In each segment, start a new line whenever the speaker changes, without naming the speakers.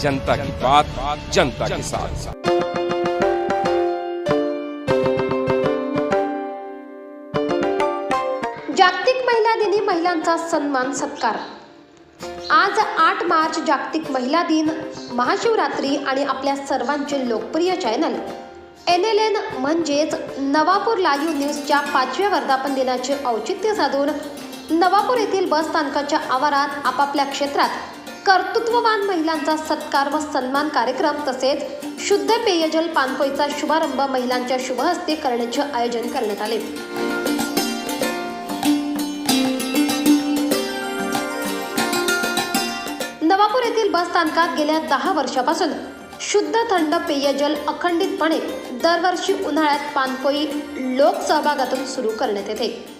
जनता की बात जनता के साथ।
जागतिक महिला दिनी महिलांचा सन्मान सत्कार. आज आठ मार्च जागतिक महिला दिन महाशिवरात्री आणि आपल्या सर्वांचे लोकप्रिय चॅनल. एन एल एन म्हणजेच नवापूर लाईव्ह न्यूजच्या पाचव्या वर्धापन दिनाचे औचित्य साधून नवापूर येथील बस स्थानकाच्या आवारात आपापल्या क्षेत्रात कर्तृत्ववान महिलांचा सत्कार व सन्मान कार्यक्रम तसेच शुद्ध पेयजल पानपोईचा शुभारंभ महिलांच्या शुभहस्ते करण्याचे आयोजन करण्यात आले. नवापूर येथील बस स्थानकात गेल्या दहा वर्षापासून शुद्ध थंड पेयजल अखंडितपणे दरवर्षी उन्हाळ्यात पानपोई लोकसहभागातून सुरू करण्यात येते.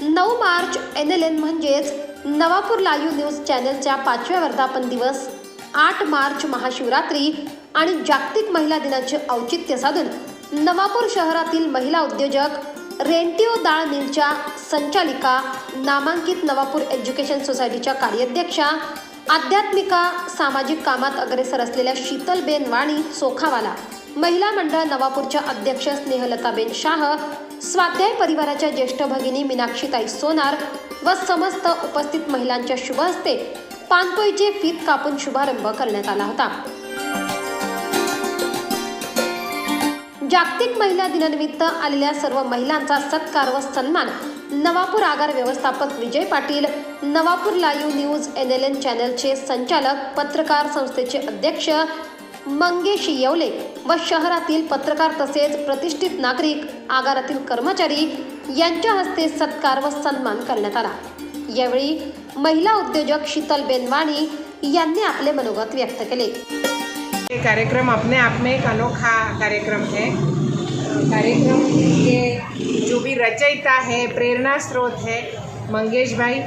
नऊ मार्च एन एल एन म्हणजेच नवापूर लाईव्ह न्यूज चॅनलच्या पाचव्या वर्धापन दिवस आठ मार्च महाशिवरात्री आणि जागतिक महिला दिनाचे औचित्य साधून नवापूर शहरातील महिला उद्योजक रेंटिओ दाळ मिलच्या संचालिका नामांकित नवापूर एज्युकेशन सोसायटीच्या कार्याध्यक्षा आध्यात्मिका सामाजिक कामात अग्रेसर असलेल्या शीतलबेन वाणी सोखावाला. महिला मंडळ नवापूरच्या अध्यक्ष स्नेहलताबेन शाह स्वाध्याय परिवाराच्या ज्येष्ठ भगिनी मीनाक्षीताई सोनार व समस्त उपस्थित महिलांच्या शुभ हस्ते पानपोईचे फीत कापून शुभारंभ करण्यात आला होता. जागतिक महिला दिनानिमित्त आलेल्या सर्व महिलांचा सत्कार व सन्मान नवापूर आगार व्यवस्थापक Vijay Patil Navapur live news N L N चॅनलचे संचालक पत्रकार संस्थेचे अध्यक्ष मंगेश येवले व शहरातील पत्रकार तसेच प्रतिष्ठित नागरिक आगारातील कर्मचारी यांच्या हस्ते सत्कार व सन्मान करण्यात आला. यावेळी महिला उद्योजक शीतल बेनवाणी यांनी आपले मनोगत व्यक्त केले.
ये कार्यक्रम अपने आप में एक अनोखा कार्यक्रम है. कार्यक्रम के जो भी रचयिता है प्रेरणा स्रोत है मंगेश भाई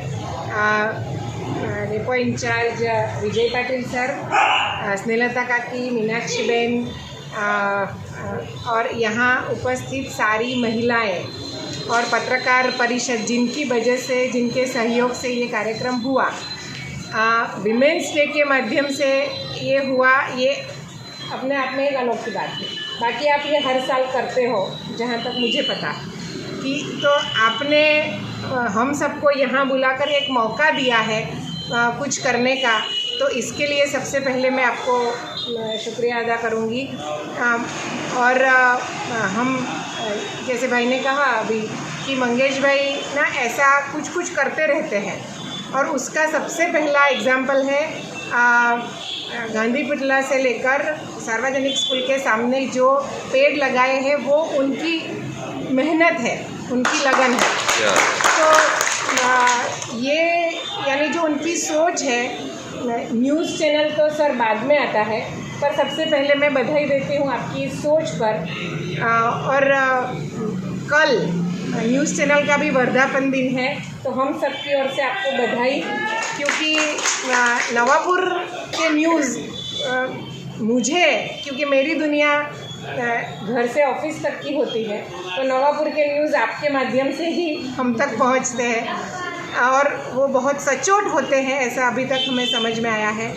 depot incharge Vijay Patil sir Snehlata Snehalata काकी मीनाक्षी बेन और यहाँ उपस्थित सारी महिलाएँ और पत्रकार परिषद जिनकी वजह से, जिनके सहयोग से ये कार्यक्रम हुआ। विमेंस डे के माध्यम से ये हुआ, ये अपने आप में एक अनोखी बात है। बाकी आप ये हर साल करते हो, जहाँ तक मुझे पता कि तो आपने हम सबको यहाँ बुलाकर एक मौका दिया है कुछ करने का। तो इसके लिए सबसे पहले मैं आपको शुक्रिया अदा करूँगी। अ, और हम जैसे भाई ने कहा अभी कि मंगेश भाई ना ऐसा कुछ कुछ करते रहते हैं। और उसका सबसे पहला एग्ज़ाम्पल है गांधी पुतला से लेकर सार्वजनिक स्कूल के सामने जो पेड़ लगाए हैं वो उनकी मेहनत है उनकी लगन है। तो आ, ये यानी जो उनकी सोच है न्यूज़ चैनल तो सर बाद में आता है पर सबसे पहले मैं बधाई देती हूँ आपकी सोच पर। आ, और आ, कल न्यूज़ चैनल का भी वर्धापन दिन है तो हम सबकी ओर से आपको बधाई क्योंकि नवापुर के न्यूज़ मुझे क्योंकि मेरी दुनिया घर से ऑफ़िस तक की होती है तो नवापुर के न्यूज़ आपके माध्यम से ही हम तक पहुँचते हैं। और वो बहुत सचोट होते हैं ऐसा अभी तक हमें समझ में आया है।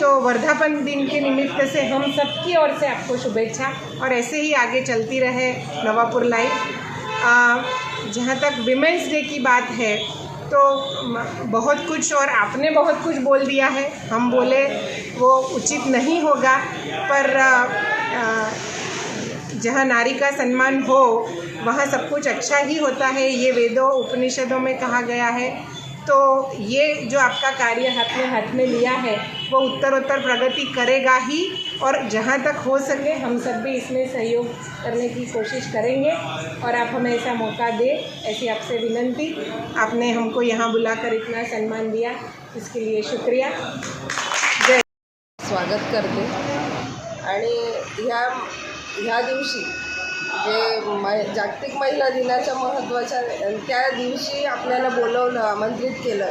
तो वर्धापन दिन के निमित्त से हम सबकी ओर से आपको शुभेच्छा और ऐसे ही आगे चलती रहे नवापुर लाइफ जहाँ तक विमेंस डे की बात है तो बहुत कुछ और आपने बहुत कुछ बोल दिया है। हम बोले वो उचित नहीं होगा पर आ, आ, जहाँ नारी का सम्मान हो, वहाँ सब कुछ अच्छा ही होता है। ये वेदों, उपनिषदों में कहा गया है। तो ये जो आपका कार्य हाथ में हाथ में लिया है, वो उत्तरोत्तर प्रगति करेगा ही। और जहाँ तक हो सके, हम सब भी इसमें सहयोग करने की कोशिश करेंगे। और आप हमें ऐसा मौका दें, ऐसी आपसे विनंती। आपने हमको यहाँ बुलाकर इतना सम्मान दिया। इसके लिए शुक्रिया। जय।
स्वागत करते। आणि ह्या ह्या दिवशी जे मै जागतिक महिला दिनाच्या महत्त्वाच्या त्या दिवशी आपल्याला बोलवलं आमंत्रित केलं.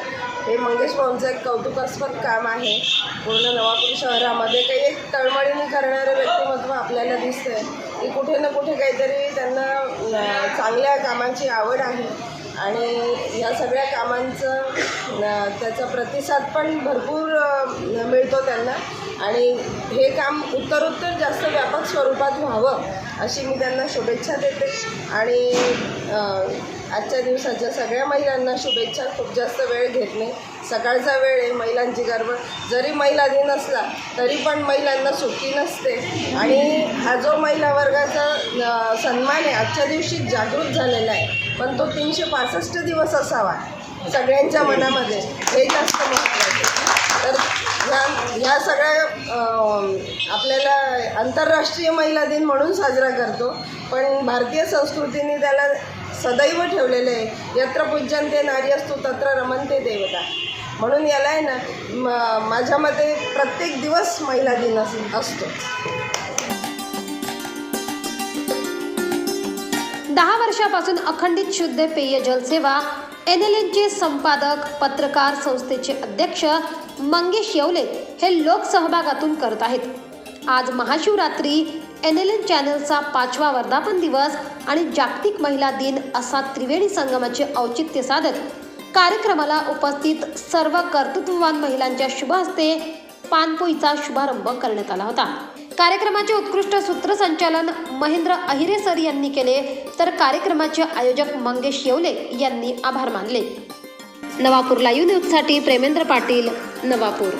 हे मंगेश भाऊंचं एक कौतुकास्पद काम आहे. पूर्ण नवापूर शहरामध्ये काही एक तळमळीने करणारं व्यक्तिमत्व आपल्याला दिसतं आहे की कुठे ना कुठे काहीतरी त्यांना चांगल्या कामाची आवड आहे. आणि ह्या सगळ्या कामांचं त्याचा प्रतिसाद पण भरपूर मिळतो त्यांना. आणि हे काम उत्तरोत्तर जास्त व्यापक स्वरूपात व्हावं अशी मी त्यांना शुभेच्छा देते. आणि आजच्या दिवसाच्या सगळ्या महिलांना शुभेच्छा. खूप जास्त वेळ घेत नाही. सकाळचा वेळ आहे महिलांची गरबड जरी महिला दिन असला तरी पण महिलांना सुट्टी नसते. आणि हा जो महिला वर्गाचा सन्मान आहे आजच्या दिवशी जागृत झालेला आहे. पण तो तीनशे पासष्ट दिवस असावा सगळ्यांच्या मनामध्ये. हे जास्त महत्त्वाचं तर ह्या ह्या सगळ्या आपल्याला आंतरराष्ट्रीय महिला दिन म्हणून साजरा करतो पण भारतीय संस्कृतीने त्याला सदैव ठेवलेलं आहे. यत्र पूज्यंते नारी असतो तत्र रमनते देवता. म्हणून याला आहे ना म- माझ्या मते प्रत्येक दिवस महिला दिन अस- असतो.
दहा वर्षापासून अखंडित शुद्ध पेय जल सेवा एन एल एनचे संपादक पत्रकार संस्थेचे अध्यक्ष मंगेश येवले हे लोकसहभागातून करत आहेत. आज महाशिवरात्री एन एल एन चॅनलचा पाचवा वर्धापन दिवस आणि जागतिक महिला दिन असा त्रिवेणी संगमाचे औचित्य साधत कार्यक्रमाला उपस्थित सर्व कर्तृत्ववान महिलांच्या शुभ हस्ते पानपोईचा शुभारंभ करण्यात आला होता. कार्यक्रमाचे उत्कृष्ट सूत्रसंचालन महेंद्र अहिरे सर यांनी केले तर कार्यक्रमाचे आयोजक मंगेश येवले यांनी आभार मानले. नवापूर लाईव्ह न्यूजसाठी प्रेमेंद्र पाटील नवापूर.